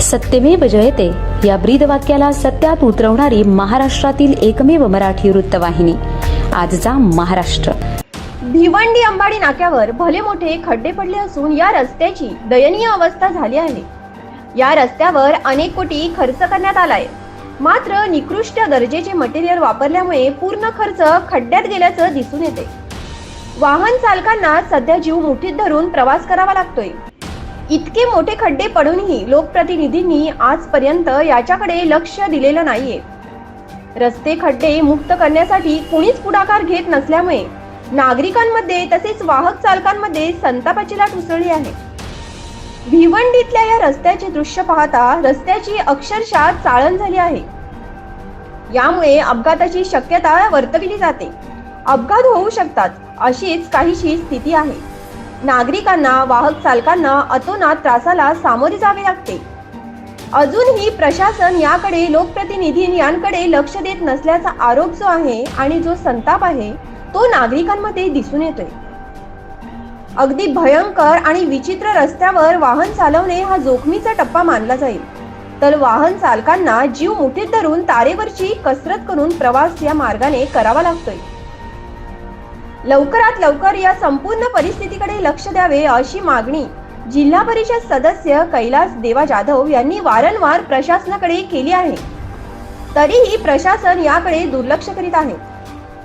सत्यमेव जयते. या ब्रीद वाक्याला सत्यात उतरवणारी महाराष्ट्रातील एकमेव मराठी वृत्तवाहिनी. आजचा महाराष्ट्र. भिवंडी अंबाडी नाक्यावर भले मोठे खड्डे पडले असून या रस्त्याची दयनीय अवस्था झाली आहे. या रस्त्यावर अनेक कोटी खर्च करण्यात आलाय. मात्र निकृष्ट दर्जेचे मटेरियल वापरल्यामुळे पूर्ण खर्च खड्ड्यात गेल्याचं दिसून येते. वाहन चालकांना सध्या जीव मुठीत धरून प्रवास करावा लागतोय. इतके मोठे खड्डे पडूनही लोकप्रतिनिधींनी आजपर्यंत याच्याकडे लक्ष दिलेलं नाहीये. रस्ते खड्डे मुक्त करण्यासाठी कोणीच पुढाकार घेत नसल्यामुळे नागरिकांमध्ये तसेच वाहक चालकांमध्ये संतापाची लाट उसळली आहे. भिवंडीतल्या या रस्त्याचे दृश्य पाहता रस्त्याची अक्षरशः चाळण झाली आहे. यामुळे अपघाताची शक्यता वर्तविली जाते. अपघात होऊ शकतात अशीच काहीशी स्थिती आहे. नागरिकांना वाहक चालकांना अतोनात त्रासाला सामोरे जावे लागते. अजूनही प्रशासन याकडे लोकप्रतिनिधी यांकडे लक्ष देत नसल्याचा आरोप जो आहे आणि जो संताप आहे तो नागरिकांमध्ये दिसून येतोय. अगदी भयंकर आणि विचित्र रस्त्यावर वाहन चालवणे हा जोखमीचा टप्पा मानला जाईल. तर वाहन चालकांना जीव मुठीत धरून तारेवरची कसरत करून प्रवास या मार्गाने करावा लागतोय. लवकरात लवकर या संपूर्ण परिस्थितीकडे लक्ष द्यावे अशी मागणी जिल्हा परिषद सदस्य कैलास देवा जाधव यांनी वारंवार प्रशासनाकडे केली आहे. तरीही प्रशासन याकडे दुर्लक्ष करीत आहे.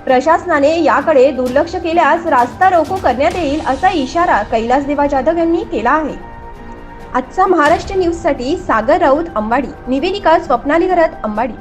प्रशासनाने याकडे दुर्लक्ष केल्यास रास्ता रोको करण्यात येईल असा इशारा कैलास देवा जाधव यांनी केला आहे. आजचा महाराष्ट्र न्यूजसाठी सागर राऊत अंबाडी निवेदिका स्वप्नाली घरात अंबाडी.